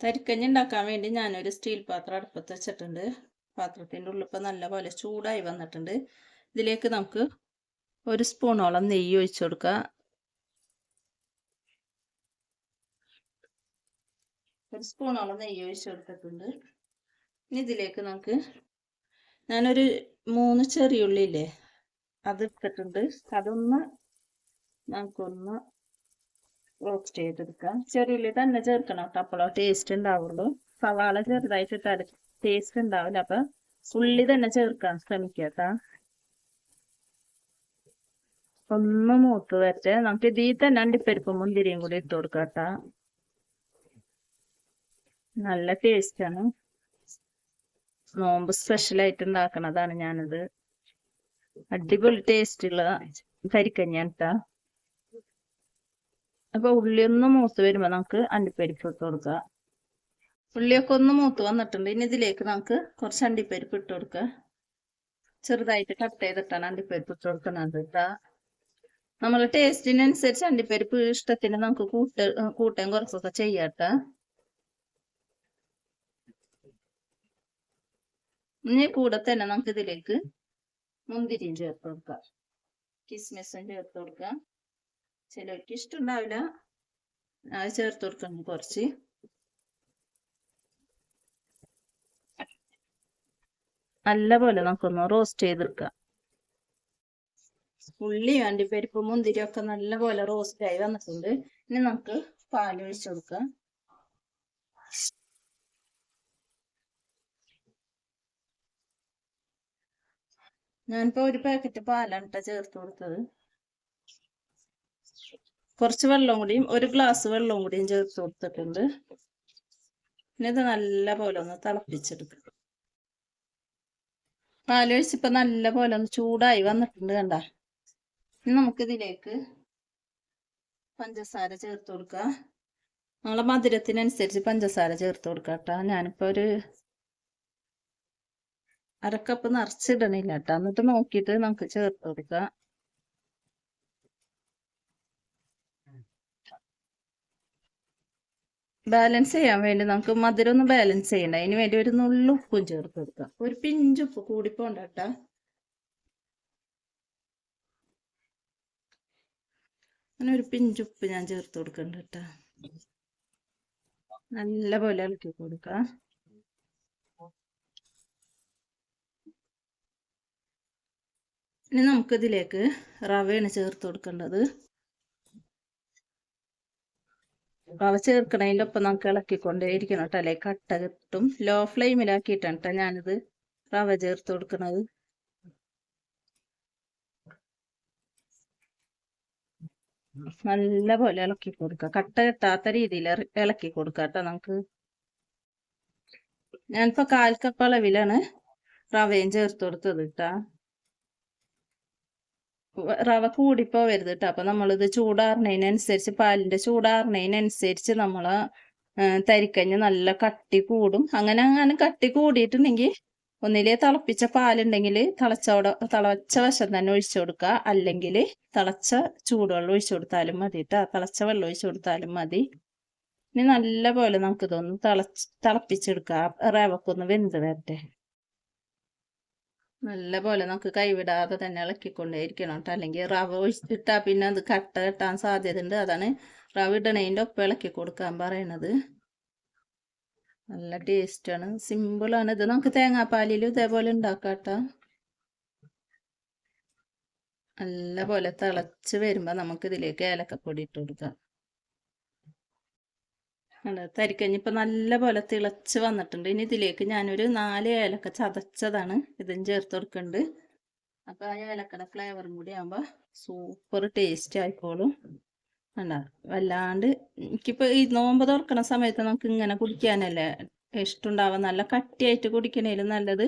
തരിക്കഞ്ഞി ഉണ്ടാക്കാൻ വേണ്ടി ഞാനൊരു സ്റ്റീൽ പാത്രം അടുപ്പത്ത് വെച്ചിട്ടുണ്ട്. പാത്രത്തിന്റെ ഉള്ളിപ്പോൾ നല്ലപോലെ ചൂടായി വന്നിട്ടുണ്ട്. ഇതിലേക്ക് നമുക്ക് ഒരു സ്പൂണോളം നെയ്യ് ഒഴിച്ചു കൊടുക്കുക ഒരു സ്പൂണോളം നെയ്യ് ഒഴിച്ചു കൊടുത്തിട്ടുണ്ട്. ഇനി ഇതിലേക്ക് നമുക്ക് ഞാനൊരു മൂന്ന് ചെറിയുള്ളി ഇല്ലേ അത് ഇട്ടിട്ടുണ്ട്. അതൊന്ന് നമുക്കൊന്ന് റോസ്റ്റ് ചെയ്തെടുക്കാം ചെറിയുള്ളി തന്നെ ചേർക്കണം കേട്ടോ ടേസ്റ്റ് ഉണ്ടാവുള്ളൂ. സവാള ചെറുതായിട്ട് തര ടേസ്റ്റ് ഉണ്ടാവില്ല. അപ്പൊ ഉള്ളി തന്നെ ചേർക്കാൻ ശ്രമിക്കുക കേട്ടോ. ഒന്ന് മൂത്ത് വരട്ടെ. നമുക്ക് ഇതിൽ തന്നെ അണ്ടിപ്പരിപ്പും മുന്തിരിയും കൂടി ഇട്ട് കൊടുക്കാം കേട്ടോ. നല്ല ടേസ്റ്റ് ആണ്. നോമ്പ് സ്പെഷ്യൽ ആയിട്ട് ഉണ്ടാക്കണതാണ് ഞാനത്. അടിപൊളി ടേസ്റ്റ് ഉള്ള അപ്പൊ ഉള്ളി ഒന്ന് മൂത്ത് വരുമ്പോ നമുക്ക് അണ്ടിപ്പരിപ്പ് ഇട്ട് കൊടുക്കുക ഉള്ളിയൊക്കെ ഒന്ന് മൂത്ത് വന്നിട്ടുണ്ട്. ഇനി ഇതിലേക്ക് നമുക്ക് കുറച്ച് അണ്ടിപ്പരിപ്പ് ഇട്ട് കൊടുക്കുക ചെറുതായിട്ട് കട്ട് ചെയ്തിട്ടാണ് അണ്ടിപ്പരിപ്പ് ഇട്ട് കൊടുക്കുന്നത് ഇതാ നമ്മൾ ടേസ്റ്റിനനുസരിച്ച് അണ്ടിപ്പരിപ്പ് ഇഷ്ടത്തിന് നമുക്ക് കൂട്ട കൂട്ടയും കുറച്ചൊക്കെ ചെയ്യാട്ടാ ഇനി കൂടെ തന്നെ നമുക്ക് ഇതിലേക്ക് മുന്തിരിയും ചേർത്ത് കൊടുക്കാം. കിസ്മിസും ചേർത്ത് കൊടുക്കാം. ചിലർക്ക് ഇഷ്ടമുണ്ടാവില്ല അത് ചേർത്ത് കൊടുക്കണം കുറച്ച്. നല്ലപോലെ നമുക്കൊന്ന് റോസ്റ്റ് ചെയ്തെടുക്കാം ഉള്ളി അണ്ടിപ്പരിപ്പ് മുന്തിരി ഒക്കെ നല്ലപോലെ റോസ്റ്റ് ആയി വന്നിട്ടുണ്ട്. ഇനി നമുക്ക് പാൽ ഒഴിച്ചു കൊടുക്കാം. ഞാനിപ്പോ ഒരു പാക്കറ്റ് പാലാണ് ചേർത്ത് കൊടുത്തത്. കുറച്ച് വെള്ളം കൂടിയും ഒരു ഗ്ലാസ് വെള്ളം കൂടിയും ചേർത്ത് കൊടുത്തിട്ടുണ്ട്. ഇനി ഇത് നല്ല പോലെ ഒന്ന് തിളപ്പിച്ചെടുക്കുക പാലൊഴിച്ചിപ്പോ നല്ല പോലെ ഒന്ന് ചൂടായി വന്നിട്ടുണ്ട് കണ്ട. ഇനി നമുക്കിതിലേക്ക് പഞ്ചസാര ചേർത്ത് കൊടുക്കുക നമ്മളെ മധുരത്തിനനുസരിച്ച് പഞ്ചസാര ചേർത്ത് കൊടുക്കുക കേട്ടോ. ഞാനിപ്പോ ഒരു അരക്കപ്പ് നിറച്ചിടണില്ല കേട്ടോ. എന്നിട്ട് നോക്കിയിട്ട് നമുക്ക് ചേർത്ത് കൊടുക്കാം. ബാലൻസ് ചെയ്യാൻ വേണ്ടി നമുക്ക് മധുരം ഒന്ന് ബാലൻസ് ചെയ്യണ്ട. അതിന് വേണ്ടി ഒരു നുള്ളു ഉപ്പും ചേർത്ത് കൊടുക്കാം. ഒരു പിഞ്ചുപ്പ് കൂടിപ്പോണ്ട അങ്ങനെ ഒരു പിഞ്ചുപ്പ് ഞാൻ ചേർത്ത് കൊടുക്കണ്ട കേട്ടാ. നല്ല പോലെ ഇളക്കി കൊടുക്കാം. ഇനി നമുക്കിതിലേക്ക് റവയാണ് ചേർത്ത് കൊടുക്കേണ്ടത്. റവ ചേർക്കണതിന്റെ ഒപ്പം നമുക്ക് ഇളക്കിക്കൊണ്ടേ ഇരിക്കണം കേട്ടോ അല്ലെ? കട്ട കിട്ടും. ലോ ഫ്ലെയിമിലാക്കിയിട്ടാണ് കേട്ടോ ഞാനിത് റവ ചേർത്ത് കൊടുക്കുന്നത് നല്ല പോലെ ഇളക്കി കൊടുക്കുക. കട്ട കെട്ടാത്ത രീതിയിൽ ഇളക്കി കൊടുക്കുക കേട്ടോ നമുക്ക്. ഞാനിപ്പോ കാൽ കപ്പ് അളവിലാണ് റവയും ചേർത്ത് കൊടുത്തത് കേട്ടാ. റവ കൂടിപ്പോവരുത് കേട്ടോ അപ്പൊ നമ്മളിത് ചൂടാറുന്നതിനനുസരിച്ച് പാലിന്റെ ചൂടാറുന്നതിനനുസരിച്ച് നമ്മൾ തരിക്കഞ്ഞ് നല്ല കട്ടി കൂടും. അങ്ങനെ അങ്ങനെ കട്ടി കൂടിയിട്ടുണ്ടെങ്കിൽ ഒന്നിലെ തിളപ്പിച്ച പാലുണ്ടെങ്കിൽ തിളച്ചോടെ തിളച്ച വശം തന്നെ ഒഴിച്ചു കൊടുക്കുക. അല്ലെങ്കിൽ തിളച്ച ചൂടുവെള്ളം ഒഴിച്ചു കൊടുത്താലും മതി കേട്ടോ തിളച്ച വെള്ളം ഒഴിച്ചു കൊടുത്താലും മതി. ഇനി നല്ല പോലെ നമുക്കിതൊന്ന് തിളച്ച് തിളപ്പിച്ചെടുക്കാം. റവക്കൊന്ന് വെന്ത് വരട്ടെ. നല്ല പോലെ നമുക്ക് കൈവിടാതെ തന്നെ ഇളക്കിക്കൊണ്ടേയിരിക്കണം കേട്ടോ. അല്ലെങ്കിൽ റവ ഒഴിച്ചിട്ടാൽ പിന്നെ അത് കട്ട കെട്ടാൻ സാധ്യത ഉണ്ട് അതാണ് റവ ഇടണേന്റെ ഒപ്പം ഇളക്കി കൊടുക്കാൻ പറയണത്. നല്ല ടേസ്റ്റാണ് സിമ്പിളാണ് ഇത് നമുക്ക് തേങ്ങാപ്പാലിലും ഇതേപോലെ ഉണ്ടാക്കാം കേട്ടോ. നല്ല പോലെ തിളച്ച് വരുമ്പോൾ നമുക്കിതിലേക്ക് ഏലക്കപ്പൊടി ഇട്ട് കൊടുക്കാം. തരിക്കഞ്ഞി ഇപ്പം നല്ല പോലെ തിളച്ച് വന്നിട്ടുണ്ട്. ഇനി ഇതിലേക്ക് ഞാനൊരു നാല് ഏലക്ക ചതച്ചതാണ്. ഇതും ചേർത്ത് കൊടുക്കുന്നുണ്ട് അപ്പോൾ ആ ഏലക്കയുടെ ഫ്ലേവറും കൂടി ആകുമ്പോൾ സൂപ്പർ ടേസ്റ്റ് ആയിക്കോളും. വേണ്ട വല്ലാണ്ട് എനിക്കിപ്പോൾ ഈ നോമ്പ് തുറക്കണ സമയത്ത് നമുക്ക് ഇങ്ങനെ കുടിക്കാനല്ലേ ഇഷ്ടമുണ്ടാവുക നല്ല കട്ടിയായിട്ട് കുടിക്കണേലും നല്ലത്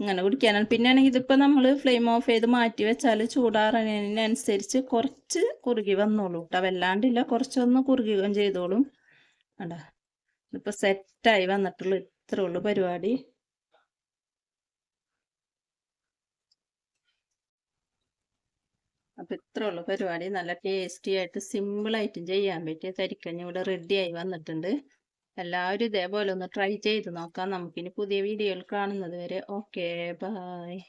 ഇങ്ങനെ കുടിക്കാനാണ്. പിന്നെയാണെങ്കിൽ ഇതിപ്പോൾ നമ്മൾ ഫ്ലെയിം ഓഫ് ചെയ്ത് മാറ്റി വെച്ചാൽ ചൂടാറിനനുസരിച്ച് കുറച്ച് കുറുകി വന്നോളൂ കേട്ടോ വല്ലാണ്ടില്ല. കുറച്ചൊന്ന് കുറുകുകയും ചെയ്തോളും. കണ്ട? ഇപ്പൊ സെറ്റായി വന്നിട്ടുള്ളൂ. ഇത്രേ ഉള്ളൂ പരിപാടി. അപ്പൊ ഇത്രേ ഉള്ളൂ പരിപാടി. നല്ല ടേസ്റ്റി ആയിട്ട് സിമ്പിൾ ആയിട്ടും ചെയ്യാൻ പറ്റിയ തരിക്കഞ്ഞി ഇവിടെ റെഡി ആയി വന്നിട്ടുണ്ട്. എല്ലാവരും ഇതേപോലെ ഒന്ന് ട്രൈ ചെയ്ത് നോക്കാം. നമുക്കിനി പുതിയ വീഡിയോയിൽ കാണുന്നത് വരെ. ഓക്കെ ബായ്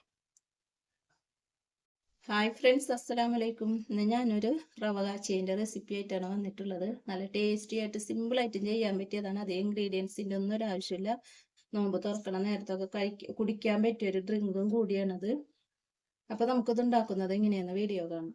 ഹായ് ഫ്രണ്ട്സ് അസ്സലാമു അലൈക്കും ഇന്ന് ഞാനൊരു റവ കാച്ചേന്റെ റെസിപ്പി ആയിട്ടാണ് വന്നിട്ടുള്ളത്. നല്ല ടേസ്റ്റി ആയിട്ട് സിമ്പിൾ ആയിട്ടും ചെയ്യാൻ പറ്റിയതാണ്. അതേ ഇൻഗ്രീഡിയൻസിന്റെ ഒന്നും ഒരു ആവശ്യമില്ല. നോമ്പ് തുറക്കണ നേരത്തൊക്കെ കഴിക്ക കുടിക്കാൻ പറ്റിയ ഒരു ഡ്രിങ്കും കൂടിയാണത്. അപ്പോൾ നമുക്കിത് ഉണ്ടാക്കുന്നത് എങ്ങനെയാണെന്ന് വീഡിയോ കാണാം.